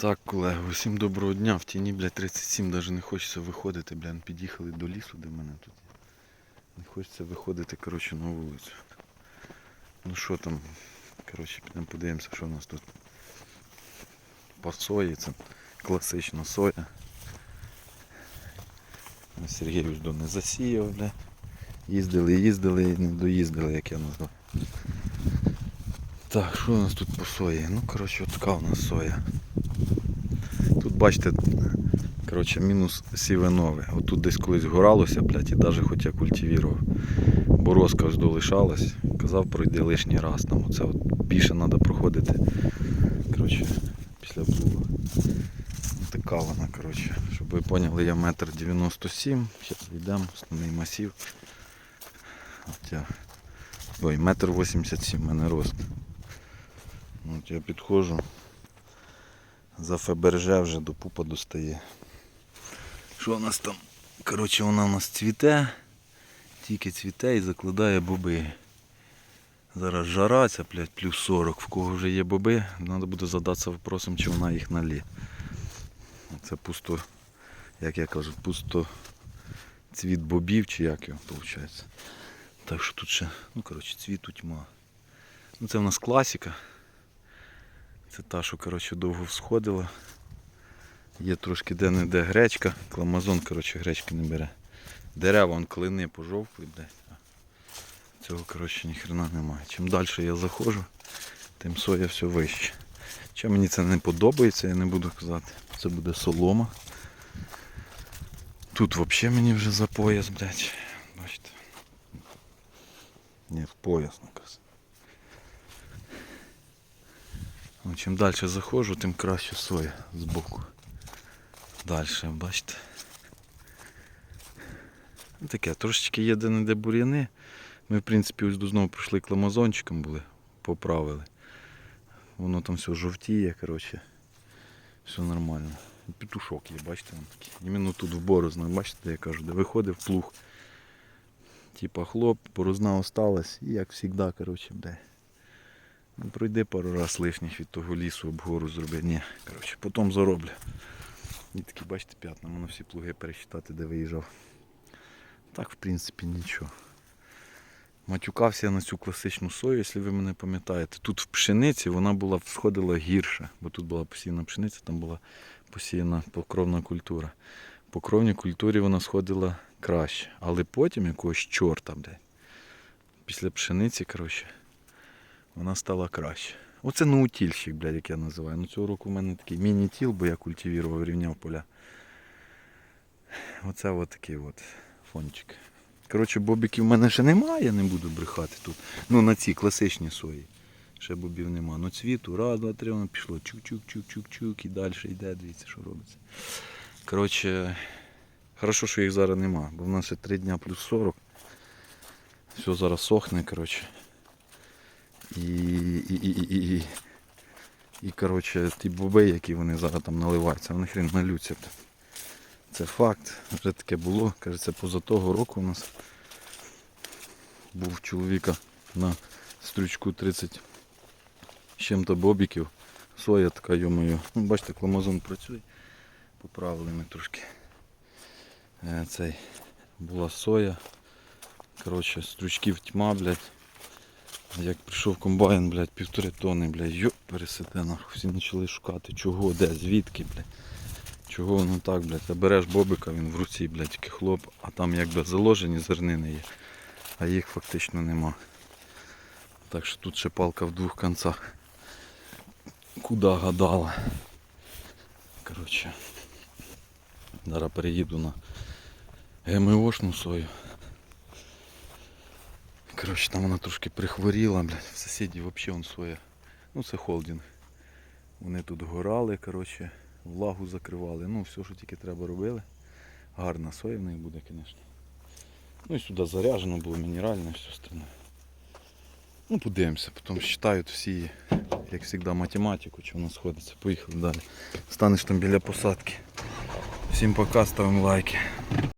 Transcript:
Так, колеги, усім доброго дня. В тіні, блядь, 37 навіть не хочеться виходити, блядь, під'їхали до лісу, де мене тут. Не хочеться виходити, коротше, на вулицю. Ну що там, коротше, підемо подивимося, що у нас тут. По сої, це класична соя. Сергій до не засіяв, бля. Їздили, їздили і не доїздили, як я назвав. Так, що у нас тут по сої? Ну, коротше, от така у нас соя. Тут бачите, коротше, мінус сівенове. Отут десь колись горалося, блядь, і навіть хоч я культивірував. Борозка ось долишалась. Казав, пройди лишній раз. Там оце от більше треба проходити. Коротше, після блуга. Ну, Така вона, коротше. Щоб ви поняли, я метр 97. Зараз йдемо, основний масів. Ой, метр 87 в мене рост. От я підходжу. За Феберже вже до пупа достає. Що у нас там? Коротше, вона у нас цвіте, тільки цвіте і закладає боби. Зараз жара ця, блядь, плюс 40. В кого вже є боби, треба буде задатися вопросом, чи вона їх налє. Це пусто, як я кажу, пусто цвіт бобів, чи як його виходить. Так що тут ще, ну коротше, цвіту тьма. Ну це в нас класика. Це та, що коротше, довго всходила. Є трошки де-не-де гречка. Кламазон коротше, гречки не бере. Дерева он клини пожовкли, блядь. Цього коротше, ніхрена немає. Чим далі я заходжу, тим соя все вище. Чим мені це не подобається, я не буду казати. Це буде солома. Тут взагалі мені вже за пояс, блядь. Бачите. Ні, в пояс наказ. Ну, чим далі заходжу, тим краще соя збоку. Далі, бачите. Ну, Таке, трошечки є де-не-де бур'яни. Ми, в принципі, ось знову пройшли кламазончиком були, поправили. Воно там все жовтіє, коротше. Все нормально. Петушок є, бачите, він такий. Іменно тут в борознах, бачите, де я кажу, де виходив плуг. Типа хлоп, борозна осталась і як завжди, коротше, де. Ну, пройди пару раз лишніх від того лісу обгору зроби. Ні, коротше, потім зароблю. І такі, бачите, п'ятна, можна всі плуги пересчитати, де виїжджав. Так, в принципі, нічого. Матюкався я на цю класичну сою, якщо ви мене пам'ятаєте. Тут в пшениці вона була всходила гірше, бо тут була посіяна пшениця, там була посіяна покровна культура. По кровній культурі вона сходила краще. Але потім якогось чорта, блядь, після пшениці, коротше, вона стала краще. Оце наутільщик, блядь, як я називаю. Ну цього року в мене такий міні-тіл, бо я культивував, рівняв поля. Оце от такий от фончик. Коротше, бобіків в мене ще немає, я не буду брехати тут. Ну на цій класичній сої. Ще бобів нема. Ну цвіту, раз, два, три, воно пішло. Чук-чук-чук-чук-чук і далі йде, дивіться, що робиться. Коротше, хорошо, що їх зараз нема, бо в нас ще 3 дня плюс 40. Все зараз сохне, коротше. І, і, і, і, і, і, коротше, ті боби, які вони зараз там наливаються, вони хрен налються. Це факт. Вже таке було. Кажеться, поза того року у нас був чоловіка на стрючку 30 з чим-то бобіків. Соя така, йомою. Ну, бачите, кламазон працює. Поправили ми трошки. Е, Цей була соя. Коротше, стручків тьма, блядь. Як прийшов комбайн, блядь, півтори тони, блядь, йоп, пересете нахуй. Всі почали шукати, чого, де, звідки, блядь. Чого воно так, блядь, а береш бобика, він в руці, блядь, тільки хлоп, а там якби заложені зернини є, а їх фактично нема. Так що тут ще палка в двох кінцях. Куда гадала. Коротше. Зараз переїду на ГМОшну сою. Коротше, там вона трошки прихворіла, блядь. В сусідів взагалі он соя. Ну це холдинг. Вони тут горали, коротше, влагу закривали. Ну, все, що тільки треба робили. Гарна соя в них буде, звісно. Ну і сюди заряджено було мінеральне, все остальне. Ну, подивимося, потім считають всі, як завжди, математику, чи воно сходиться. Поїхали далі. Станеш там біля посадки. Всім пока, ставимо лайки.